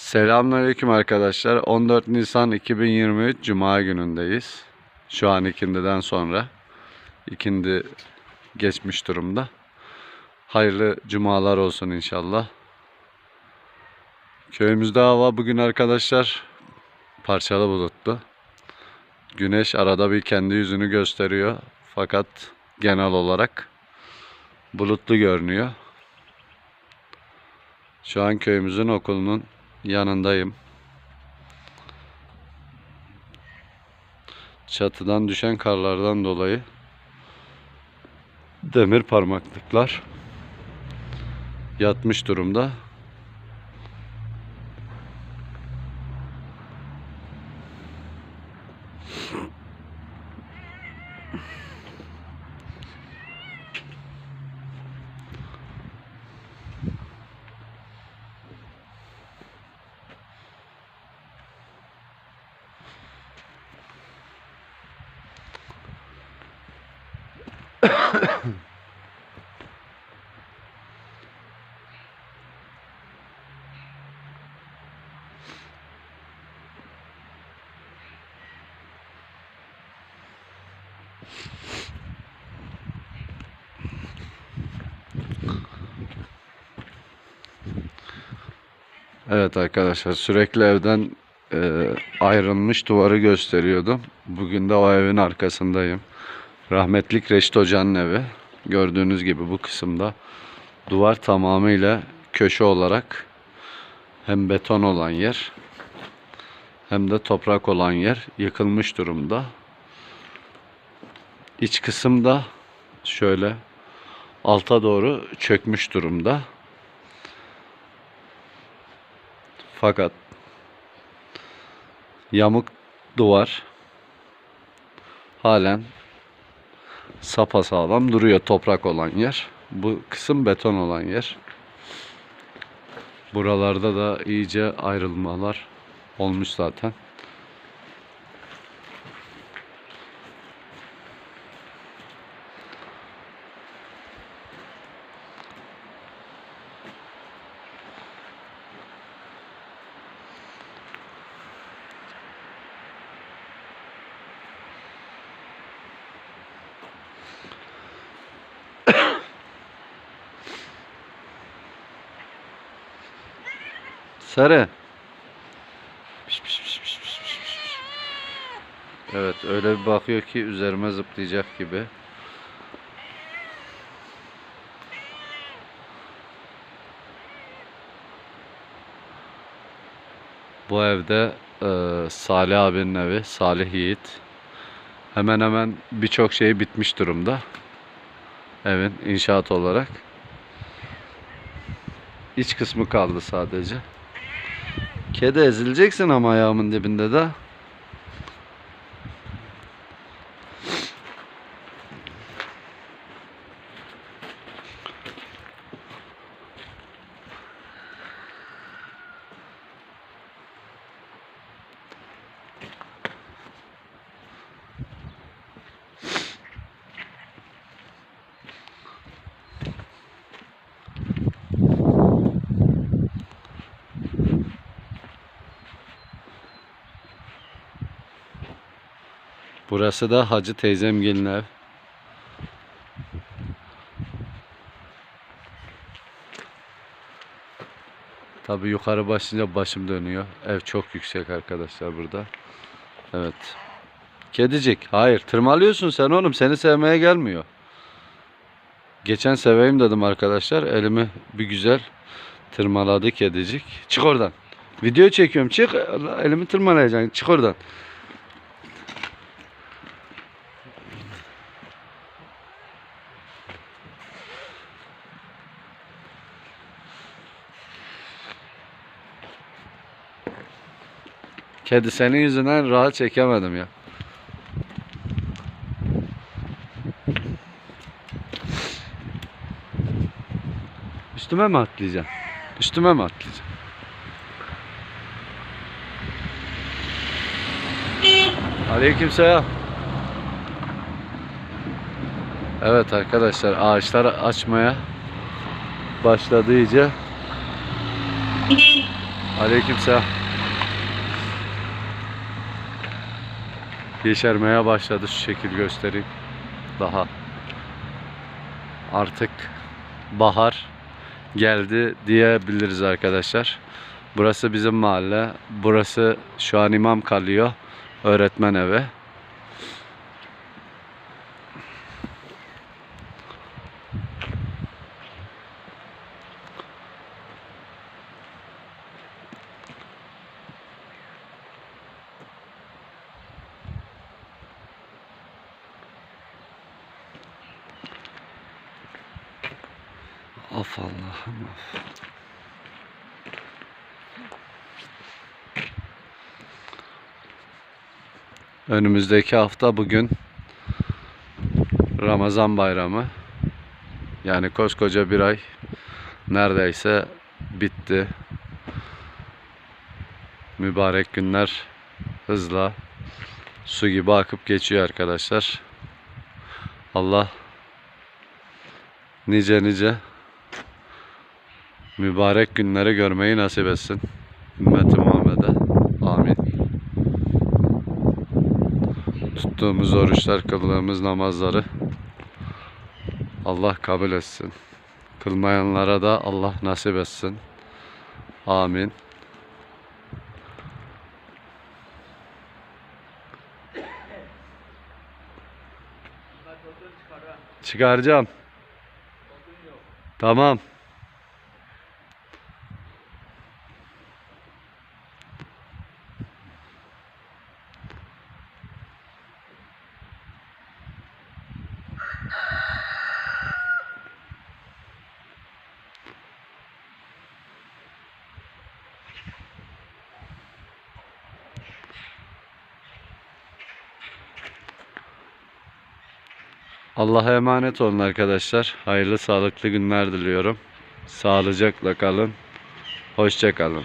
Selamünaleyküm arkadaşlar. 14 Nisan 2023 Cuma günündeyiz. Şu an ikindiden sonra. İkindi geçmiş durumda. Hayırlı cumalar olsun inşallah. Köyümüzde hava bugün arkadaşlar parçalı bulutlu. Güneş arada bir kendi yüzünü gösteriyor. Fakat genel olarak bulutlu görünüyor. Şu an köyümüzün okulunun yanındayım. Çatıdan düşen karlardan dolayı demir parmaklıklar yatmış durumda. Evet arkadaşlar sürekli evden e, ayrılmış duvarı gösteriyordum. Bugün de o evin arkasındayım. Rahmetlik Reşit Hoca'nın evi. Gördüğünüz gibi bu kısımda duvar tamamıyla köşe olarak hem beton olan yer hem de toprak olan yer yıkılmış durumda. İç kısımda şöyle alta doğru çökmüş durumda. Fakat yamuk duvar halen sapasağlam duruyor toprak olan yer. Bu kısım beton olan yer. Buralarda da iyice ayrılmalar olmuş zaten. Sarı. Piş, piş, piş, piş, piş, piş. Evet öyle bir bakıyor ki üzerime zıplayacak gibi. Bu evde e, Salih abinin evi, Salih Yiğit. Hemen hemen birçok şey bitmiş durumda. Evin inşaat olarak. İç kısmı kaldı sadece. Kedi ezileceksin ama ayağımın dibinde de. Burası da Hacı teyzem gelin ev. Tabi yukarı başlayınca başım dönüyor. Ev çok yüksek arkadaşlar burada. Evet. Kedicik. Hayır. Tırmalıyorsun sen oğlum. Seni sevmeye gelmiyor. Geçen seveyim dedim arkadaşlar. Elimi bir güzel tırmaladı kedicik. Çık oradan. Video çekiyorum. Çık. Elimi tırmalayacaksın. Çık oradan. Kedi senin yüzünden rahat çekemedim ya. Üstüme mi atlayacaksın? Üstüme mi atlayacaksın? Aleykümselam. Evet arkadaşlar ağaçlar açmaya başladı iyice. Aleykümselam. Yeşermeye başladı şu şekil göstereyim. Daha. Artık bahar geldi diyebiliriz arkadaşlar. Burası bizim mahalle. Burası şu an imam kalıyor. Öğretmen evi. Of Allah'ım of. Önümüzdeki hafta bugün Ramazan bayramı. Yani koskoca bir ay neredeyse bitti. Mübarek günler hızla su gibi akıp geçiyor arkadaşlar. Allah nice nice mübarek günleri görmeyi nasip etsin. Ümmeti Muhammed'e. Amin. Tuttuğumuz oruçlar, kıldığımız namazları Allah kabul etsin. Kılmayanlara da Allah nasip etsin. Amin. Çıkaracağım. Tamam. Allah'a emanet olun arkadaşlar. Hayırlı sağlıklı günler diliyorum. Sağlıcakla kalın. Hoşça kalın.